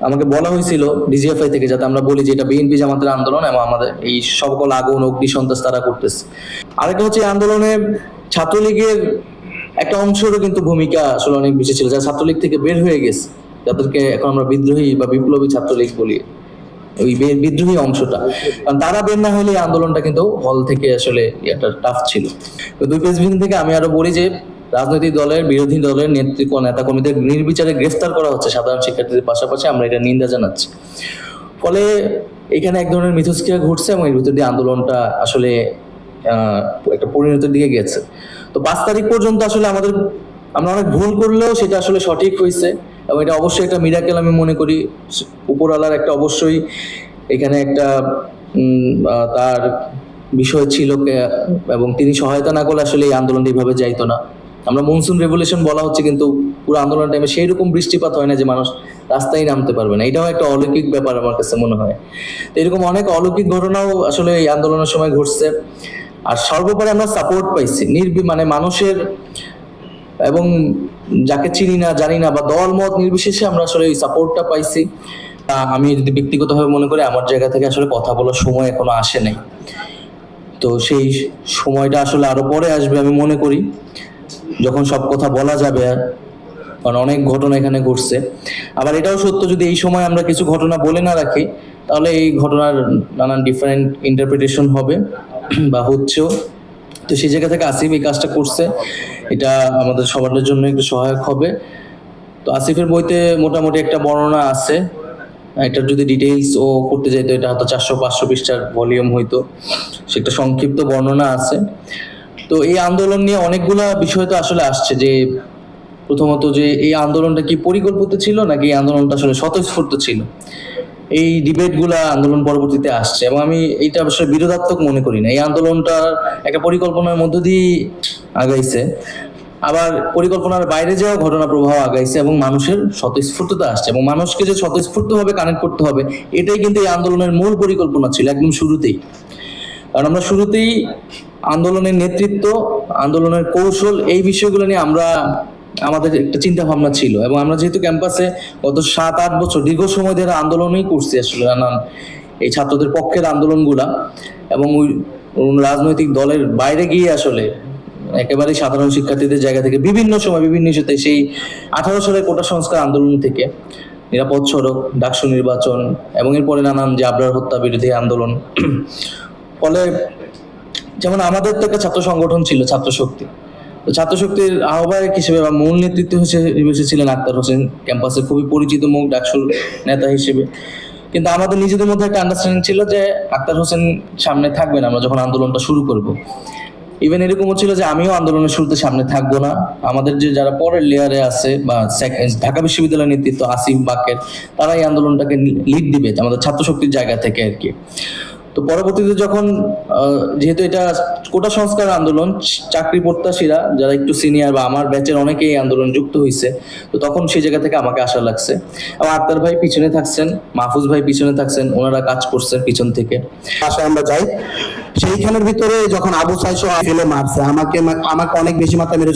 আমাকে বলা হয়েছিল ডিজিএফআই থেকে যাতে আমরা বলি যে এটা বিএনপি জামাতের আন্দোলন এবং আমাদের এই সকল আগুন, অগ্নি, সন্ত্রাস তারা করতেছে। আরেকটা হচ্ছে আন্দোলনে ছাত্রলীগের একটা অংশেরও কিন্তু ভূমিকা আসলে অনেক বেশি ছিল। যারা ছাত্রলীগ থেকে বের হয়ে গেছে যাদেরকে এখন আমরা বিদ্রোহী বা বিপ্লবী ছাত্রলীগ বলি। ওই বিদ্রোহী অংশটা। কারণ তারা বের না হলে আন্দোলনটা কিন্তু হল থেকে আসলে একটা টাফ ছিল। তো দুই প্রেসিডেন্ট থেকে আমি আরও বলি যে রাজনৈতিক দলের, বিরোধী দলের নেতৃত্ব নেতা কর্মীদের নির্বিচারে গ্রেফতার করা হচ্ছে সাধারণ শিক্ষার্থীদের পাশাপাশি। আমরা এটা নিন্দা জানাচ্ছি। ফলে এখানে এক ধরনের মিথস্ক্রিয়া ঘটছে এবং এর ভিতর দিয়ে আন্দোলনটা আসলে একটা পরিণতির দিকে গেছে। তো পাঁচ তারিখ পর্যন্ত আসলে আমাদের, আমরা অনেক ভুল করলেও সেটা আসলে সঠিক হয়েছে এবং এটা অবশ্যই একটা মিরাকেল আমি মনে করি। উপরওয়ালার একটা অবশ্যই এখানে একটা তার বিষয় ছিল এবং তিনি সহায়তা না করলে আসলে এই আন্দোলনটা এইভাবে যাইতো না। আমরা মনসুন রেভলিউশন বলা হচ্ছে কিন্তু পুরো আন্দোলন টাইমে সেই রকম বৃষ্টিপাত হয় না যে মানুষ রাস্তায় নামতে পারবে না। এটাও একটা অলৌকিক ব্যাপার আমার কাছে মনে হয়। তো এরকম অনেক অলৌকিক ঘটনাও আসলে এই আন্দোলনের সময় ঘটছে। আর সর্বোপরি আমরা সাপোর্ট পাইছি। নির্বি মানে মানুষের এবং যাকে চিনি না, জানি না বা দল মত নির্বিশেষে আমরা আসলে এই সাপোর্টটা পাইছি। আমি যদি ব্যক্তিগতভাবে মনে করি, আমার জায়গা থেকে আসলে কথা বলার সময় এখনও আসে নাই। তো সেই সময়টা আসলে আরও পরে আসবে আমি মনে করি। যখন সব কথা বলা যাবে, কারণ অনেক ঘটনা এখানে ঘটছে। আবার এটাও সত্য, যদি এই সময় আমরা কিছু ঘটনা বলে না রাখি, তাহলে এই ঘটনার নানান ডিফারেন্ট ইন্টারপ্রিটেশন হবে, বা হচ্ছেও। তো সেই জায়গা থেকে আসিফ এই কাজটা করছে। এটা আমাদের সবার জন্য একটু সহায়ক হবে। তো আসিফের বইতে মোটামুটি একটা বর্ণনা আছে। এটার যদি ডিটেইলস ও করতে যাইতো এটা হয়তো চারশো পাঁচশো পৃষ্ঠার ভলিউম হইতো। সেটা সংক্ষিপ্ত বর্ণনা আছে। তো এই আন্দোলন নিয়ে অনেকগুলা বিষয় তো আসলে আসছে যে প্রথমত যে এই আন্দোলনটা কি পরিকল্পিত ছিল নাকি এই আন্দোলনটা আসলে স্বতঃস্ফূর্ত ছিল? এই ডিবেটগুলা আন্দোলন পরবর্তীতে আসছে এবং আমি এইটা আসলে বিরোধাত্মক মনে করি না। এই আন্দোলনটা একটা পরিকল্পনার মধ্য দিয়ে আগাইছে। আবার পরিকল্পনার বাইরে যাওয়া ঘটনা প্রবাহ আগাইছে এবং মানুষের স্বতঃস্ফূর্ততা আসছে এবং মানুষকে যে স্বতঃস্ফূর্তভাবে কানেক্ট করতে হবে, এটাই কিন্তু এই আন্দোলনের মূল পরিকল্পনা ছিল একদম শুরুতেই। কারণ আমরা শুরুতেই আন্দোলনের নেতৃত্ব, আন্দোলনের কৌশল, এই বিষয়গুলো নিয়ে আমরা আমাদের একটা চিন্তা ভাবনা ছিল এবং আমরা যেহেতু ক্যাম্পাসে গত সাত আট বছর দীর্ঘ সময় ধরে আন্দোলনই করছি আসলে নানান এই ছাত্রদের পক্ষের আন্দোলনগুলা এবং ওই রাজনৈতিক দলের বাইরে গিয়ে আসলে একেবারে সাধারণ শিক্ষার্থীদের জায়গা থেকে বিভিন্ন সময় বিভিন্ন ইস্যুতে সেই আঠারো সালের কোটা সংস্কার আন্দোলন থেকে নিরাপদ সড়ক, ডাকসু নির্বাচন এবং এরপরে নানান যে আবরার হত্যা বিরোধী আন্দোলন। ফলে যেমন আমাদের তো একটা ছাত্র সংগঠন ছিল, ছাত্র শক্তি। তো ছাত্র শক্তির আহ্বায়ক হিসেবে বা মূল নেতৃত্ব হিসেবে ছিলেন আক্তার হোসেন ক্যাম্পাসে খুবই পরিচিত মুখ ডাকসুর নেতা হিসেবে। কিন্তু আমাদের নিজেদের মধ্যে একটা আন্ডারস্ট্যান্ডিং ছিল যে আক্তার হোসেন সামনে থাকবেন আমরা যখন আন্দোলনটা শুরু করব। ইভেন এরকমও ছিল যে আমিও আন্দোলনের শুরুতে সামনে থাকব না। আমাদের যে যারা পরের লেয়ারে আছে বা ঢাকা বিশ্ববিদ্যালয়ের নেতৃত্ব আসিফ বাকের তারা এই আন্দোলনটাকে লিড দিবে, আমাদের ছাত্র শক্তির জায়গা থেকে আর কি। তো পরবর্তীতে যখন যেহেতু এটা কোটা সংস্কার আন্দোলন, চাকরি প্রত্যাশীরা, যারা একটু সিনিয়র বা আমার ব্যাচের অনেকেই আন্দোলন যুক্ত হয়েছে তো তখন সেই জায়গা থেকে আমাকে আশা লাগছে। এবং আক্তার ভাই পিছনে থাকছেন, মাহফুজ ভাই পিছনে থাকছেন, ওনারা কাজ করছেন পিছন থেকে। বাসায় আমরা যাই। সেইখানের ভিতরে যখন আবু সাইসো ফেলে মারছে, আমাকে আমাকে অনেক বেশি মাথা মেরেছে